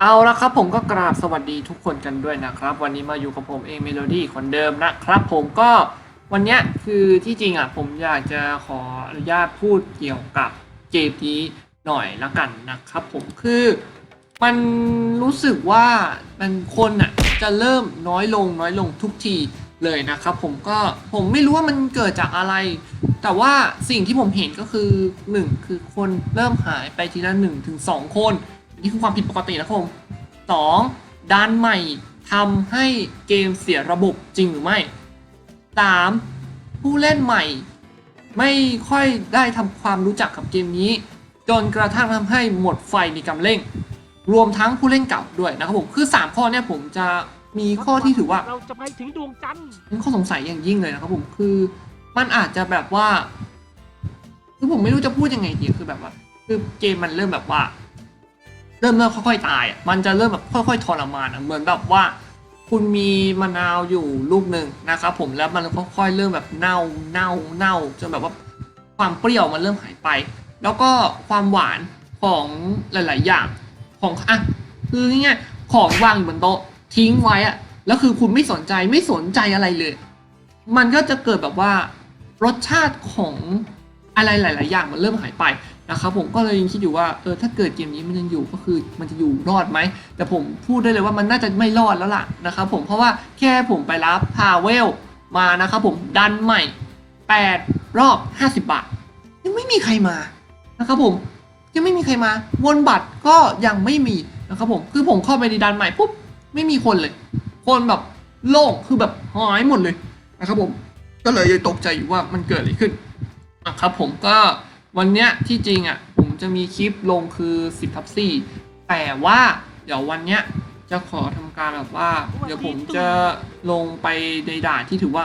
เอาละครับผมก็กราบสวัสดีทุกคนกันด้วยนะครับ วันนี้มาอยู่กับผมเองเมโลดี้คนเดิมนะครับ ผมก็วันนี้คือที่จริงอะผมอยากจะขออนุญาตพูดเกี่ยวกับเกมนี้หน่อยละกันนะครับ ผมคือมันรู้สึกว่ามันคนอะจะเริ่มน้อยลงน้อยลงทุกทีเลยนะครับผมก็ผมไม่รู้ว่ามันเกิดจากอะไร แต่ว่าสิ่งที่ผมเห็นก็คือหนึ่งคือคนเริ่มหายไปทีละหนึ่งถึงสองคน นี่คือความผิดปกตินะครับผมสองด้านใหม่ทำให้เกมเสียระบบจริงหรือไม่สามผู้เล่นใหม่ ไม่ค่อยได้ทำความรู้จักกับเกมนี้ จนกระทั่งทำให้หมดไฟในกำเร่งรวมทั้งผู้เล่นเก่าด้วยนะครับผมคือ 3 ข้อเนี่ยผมจะมีข้อที่ถือว่าเราจะไปถึงดวงจันทร์เป็นข้อสงสัยอย่างยิ่งเลยนะครับผมคือมันอาจจะแบบว่าคือผมไม่รู้จะพูดยังไงดีคือแบบว่า คือเกมมันเริ่มแบบว่า เริ่มเริ่มค่อยๆตายอะมันจะเริ่มแบบค่อย ๆ ทรมานอะเหมือนแบบว่า คุณมีมะนาวอยู่ลูกหนึ่งนะครับผมแล้วมันค่อยๆเริ่มแบบเน่าเน่าเน่าจนแบบว่าความเปรี้ยวมันเริ่มหายไป แล้วก็ความหวานของหลาย ๆ อย่างของอะคือง่ายๆของวางอยู่บนโต๊ะทิ้งไว้อะแล้วคือคุณไม่สนใจไม่สนใจอะไรเลย มันก็จะเกิดแบบว่ารสชาติของอะไรหลาย ๆ อย่างมันเริ่มหายไป นะครับผมก็เลยยังคิดอยู่ว่าเออถ้าเกิดเกมนี้มันยังอยู่ก็คือมันจะอยู่รอดไหม แต่ผมพูดได้เลยว่ามันน่าจะไม่รอดแล้วล่ะนะครับผมเพราะว่าแค่ผมไปรับพาเวลมานะครับผมดันใหม่ 8 รอบ 50 บาท ยังไม่มีใครมานะครับผมยังไม่มีใครมาวนบัตรก็ยังไม่มีนะครับผมคือผมเข้าไปในดันใหม่ปุ๊บไม่มีคนเลย คนแบบโล่งคือแบบหายหมดเลยนะครับผมก็เลยตกใจอยู่ว่ามันเกิดอะไรขึ้นนะครับผมก็ วันเนี้ยที่จริงอะผมจะมีคลิปลงคือ 10ทับ4แต่ว่าเดี๋ยววันเนี้ยจะขอทำการแบบว่า เดี๋ยวผมจะลงไปในด่านที่ถือว่า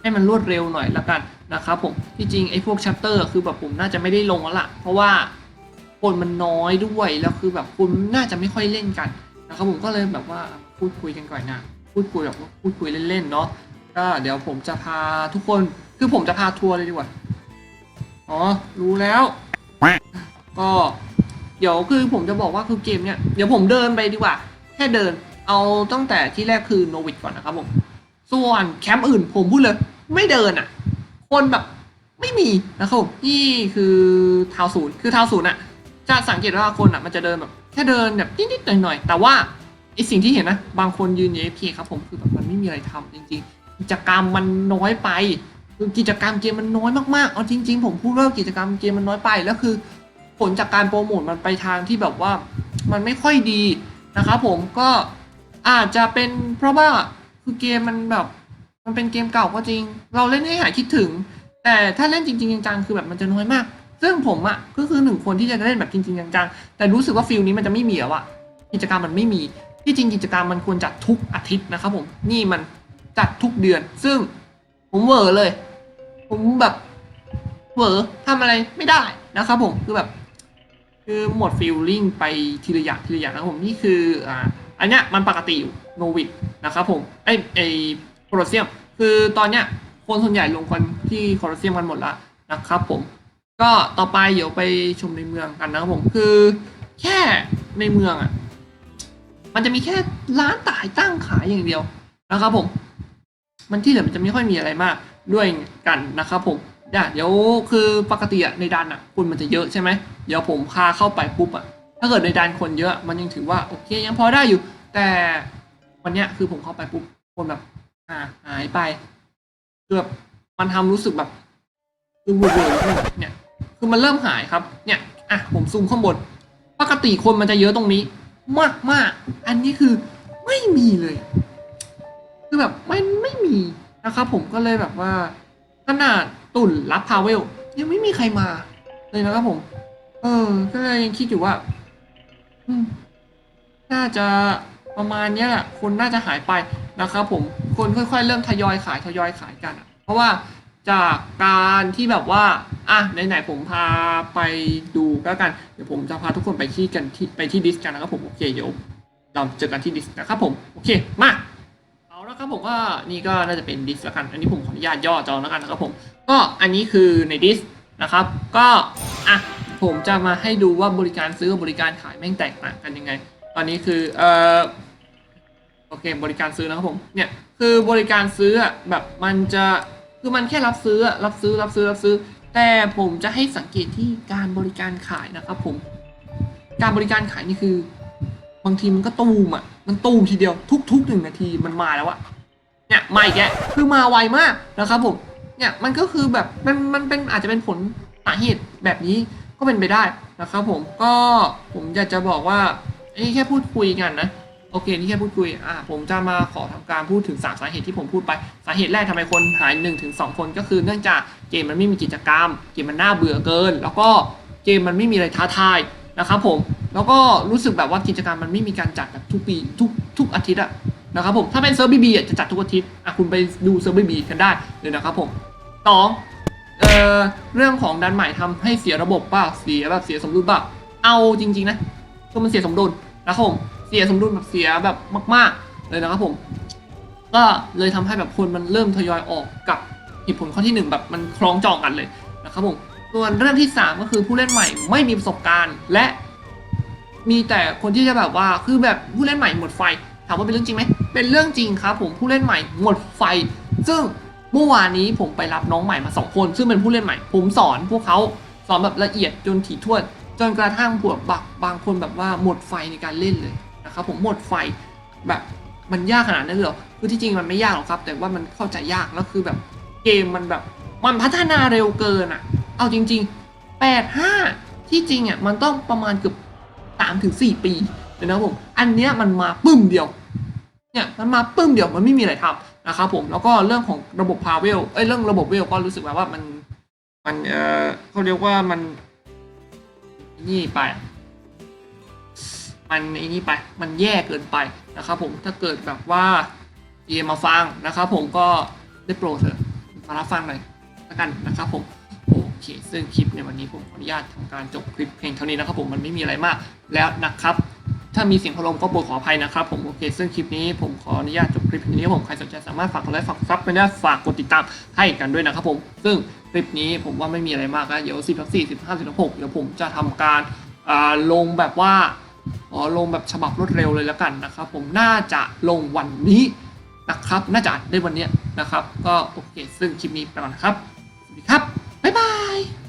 ให้มันรวดเร็วหน่อยละกันนะครับผมที่จริงไอ้พวกชัปเตอร์คือแบบผมน่าจะไม่ได้ลงแล้วล่ะ เพราะว่าคนมันน้อยด้วยแล้วคือแบบคุณน่าจะไม่ค่อยเล่นกันนะครับผมก็เลยแบบว่าพูดคุยกันก่อนนะพูดคุยแบบว่าพูดคุยเล่นๆเนาะก็เดี๋ยวผมจะพาทุกคนคือผมจะพาทัวร์เลยดีกว่า อ๋อ รู้แล้ว ก็เดี๋ยวคือผมจะบอกว่าคือเกมเนี่ยเดี๋ยวผมเดินไปดีกว่า แค่เดิน เอาตั้งแต่ที่แรกคือโนวิดก่อนนะครับผม ส่วนแคมป์อื่นผมพูดเลย ไม่เดินอะ คนแบบไม่มีนะครับผมนี่คือทาวน์ศูนย์คือทาวน์ศูนย์อะ จะสังเกตว่าคนอะมันจะเดินแบบ แค่เดินแบบนิดๆหน่อยๆแต่ว่าไอสิ่งที่เห็นนะ บางคนยืนอยู่ AFK ครับผมคือแบบมันไม่มีอะไรทำจริง ๆ กิจกรรมมันน้อยไป คือกิจกรรมเกมมันน้อยมากๆ เอาจริง ๆ ผมพูดว่ากิจกรรมเกมมันน้อยไป แล้วคือ ผลจากการโปรโมทมันไปทางที่แบบว่ามันไม่ค่อยดีนะครับผมก็อาจจะเป็นเพราะว่าคือเกมมันแบบมันเป็นเกมเก่าก็จริง เราเล่นให้หายคิดถึง แต่ถ้าเล่นจริงๆจังๆคือแบบมันจะน้อยมาก ซึ่งผมอะ่ะก็คือหนึ่งคนที่จะเล่นแบบจริงๆจังๆแต่รู้สึกว่าฟิลนี้มันจะไม่มีแล้วอะกิจกรรมมันไม่มีที่จริงกิจกรรมมันควรจัดทุกอาทิตย์นะครับผมนี่มันจัดทุกเดือน ซึ่งผมเวอร์เลย ผมแบบเวอร์ทำอะไรไม่ได้นะครับผมคือแบบ คือหมดฟิลลิ่งไปทีละอย่างทีละอย่างนะครับผมนี่คืออ่าอันเนี้ยมันปกติอยู่โนวิดนะครับผมไอไอโคลอสเซียม คือตอนเนี้ยคนส่วนใหญ่ลงคนที่โคลอสเซียมกันหมดละนะครับผมก็ต่อไปเดี๋ยวไปชมในเมืองกันนะครับผมคือแค่ในเมืองอะมันจะมีแค่ร้านตายตั้งขายอย่างเดียวนะครับผม มันที่เหลือมันจะไม่ค่อยมีอะไรมาก ด้วยกันนะครับผมเดี๋ยวเดี๋ยวคือปกติอะในดันอะคนมันจะเยอะใช่ไหมเดี๋ยวผมพาเข้าไปปุ๊บอะถ้าเกิดในดันคนเยอะมันยังถือว่าโอเคยังพอได้อยู่ แต่วันเนี้ยคือผมเข้าไปปุ๊บคนแบบอ่าหายไปคือบมันทำรู้สึกแบบคือเวอร์เนี่ยคือมันเริ่มหายครับเนี่ยอะผมซูมข้างบนปกติคนมันจะเยอะตรงนี้ มากมากอันนี้คือไม่มีเลย คือแบบไม่ไม่มี นะครับผมก็เลยแบบว่าขนาดตุ่นรับพาวเวล ยังไม่มีใครมา เลยนะครับผม เออ ก็เลยยังคิดอยู่ว่าน่าจะประมาณนี้แหละคนน่าจะหายไปนะครับผมคนค่อยๆ เริ่มทยอยขายทยอยขายกันเพราะว่าจากการที่แบบว่า อะไหนๆผมพาไปดูก็กัน เดี๋ยวผมจะพาทุกคนไปที่กันที่ไปที่ดิสกันนะครับผมโอเคเดี๋ยวเราเจอกันที่ดิสนะครับผมโอเคมา ผมก็นี่ก็น่าจะเป็นดิสแล้วกัน อันนี้ผมขออนุญาตย่อจอแล้วกันนะครับผม ก็อันนี้คือในดิสนะครับ ก็อะผมจะมาให้ดูว่าบริการซื้อบบริการขายแม่งแตกต่างกันยังไง ตอนนี้คือเอ่อโอเคบริการซื้อนะครับผม เนี่ยคือบริการซื้ออะแบบมันจะคือมันแค่รับซื้อรับซื้อรับซื้อรับซื้อ แต่ผมจะให้สังเกตที่การบริการขายนะครับผม การบริการขายนี่คือบางทีมันก็ตูมอะ มันตูมทีเดียวทุกๆหนึ่งนาทีมันมาแล้วอะ เนี่ยมาอีกแกคือมาไวมากนะครับผมเนี่ยมันก็คือแบบมันมันเป็นอาจจะเป็นผลสาเหตุแบบนี้ก็เป็นไปได้นะครับผมก็ผมอยากจะบอกว่าอันนี้แค่พูดคุยกันนะโอเคนี่แค่พูดคุยอ่าผมจะมาขอทำการพูดถึงสาสาเหตุที่ผมพูดไปสาเหตุแรกทำไมคนหาย1นถึงสคนก็คือเนื่องจากเกมมันไม่มีกิจกรรม เกมมันน่าเบื่อเกิน แล้วก็เกมมันไม่มีอะไรท้าทายนะครับผมแล้วก็รู้สึกแบบว่ากิจกรรมมันไม่มีการจัดแบบทุกปีทุกทุกอาทิตย์อะ นะครับผมถ้าเป็นเซิร์ฟบีบีจะจัดทุกอาทิตย์อะคุณไปดูเซิร์ฟบีบีกันได้เลยนะครับผมสองเอ่อเรื่องของดันใหม่ทำให้เสียระบบป่ะเสียแบบเสียสมดุลป่ะเอาจริง ๆ นะคือมันเสียสมดุลนะครับผมเสียสมดุลแบบเสียแบบมาก ๆ เลยนะครับผม ก็เลยทำให้แบบคนมันเริ่มทยอยออกกับเหตุผลข้อที่หนึ่งแบบมันคล้องจองกันเลยนะครับผมส่วนเรื่องที่สามก็คือผู้เล่นใหม่ไม่มีประสบการณ์และมีแต่คนที่จะแบบว่าคือแบบผู้เล่นใหม่หมดไฟถามว่าเป็นเรื่องจริงไหม เป็นเรื่องจริงครับผมผู้เล่นใหม่หมดไฟ ซึ่งเมื่อวานนี้ผมไปรับน้องใหม่มาสองคน ซึ่งเป็นผู้เล่นใหม่ ผมสอนพวกเขาสอนแบบละเอียดจนถี่ถ้วน จนกระทั่งพวกบักบางคนแบบว่าหมดไฟในการเล่นเลยนะครับผมหมดไฟแบบมันยากขนาดนั้นเลยหรอคือที่จริงมันไม่ยากหรอกครับ แต่ว่ามันเข้าใจยากแล้วคือแบบเกมมันแบบมันพัฒนาเร็วเกินอะเอาจริง ๆ 8 5 ที่จริงอะมันต้องประมาณเกือบสามถึงสี่ปีนะครับผม อันเนี้ยมันมาปึ้มเดียว เนี่ยมันมาปึ้มเดียวมันไม่มีอะไรทำนะครับผมแล้วก็เรื่องของระบบพาเวลเอ้ยเรื่องระบบเวลก็รู้สึกแบบว่ามันมันเออเขาเรียกว่ามันนี่ไป มันไอ้นี่ไปมันแย่เกินไปนะครับผมถ้าเกิดแบบว่าเอมาฟังนะครับผมก็ได้โปรดเถอะมารับฟังหน่อยละกันนะครับผมโอเคซึ่งคลิปในวันนี้ผมขออนุญาตทำการจบคลิปเพียงเท่านี้นะครับผมมันไม่มีอะไรมากแล้วนะครับ ถ้ามีเสียงพัดลมก็โปรดขออภัยนะครับผมโอเค ซึ่งคลิปนี้ผมขออนุญาตจบคลิปนี้ผมใครสนใจสามารถฝากกดไลค์ฝากซับไปนะฝากกดติดตามให้กันด้วยนะครับผมซึ่งคลิปนี้ผมว่าไม่มีอะไรมากนะเดี๋ยว10ทับ4 15 16เดี๋ยวผมจะทำการลงแบบว่าอ๋อลงแบบฉบับรวดเร็วเลยแล้วกันนะครับผมน่าจะลงวันนี้นะครับ น่าจะได้วันนี้นะครับ ก็โอเค ซึ่งคลิปนี้ไปก่อนนะครับ สวัสดีครับ บ๊ายบาย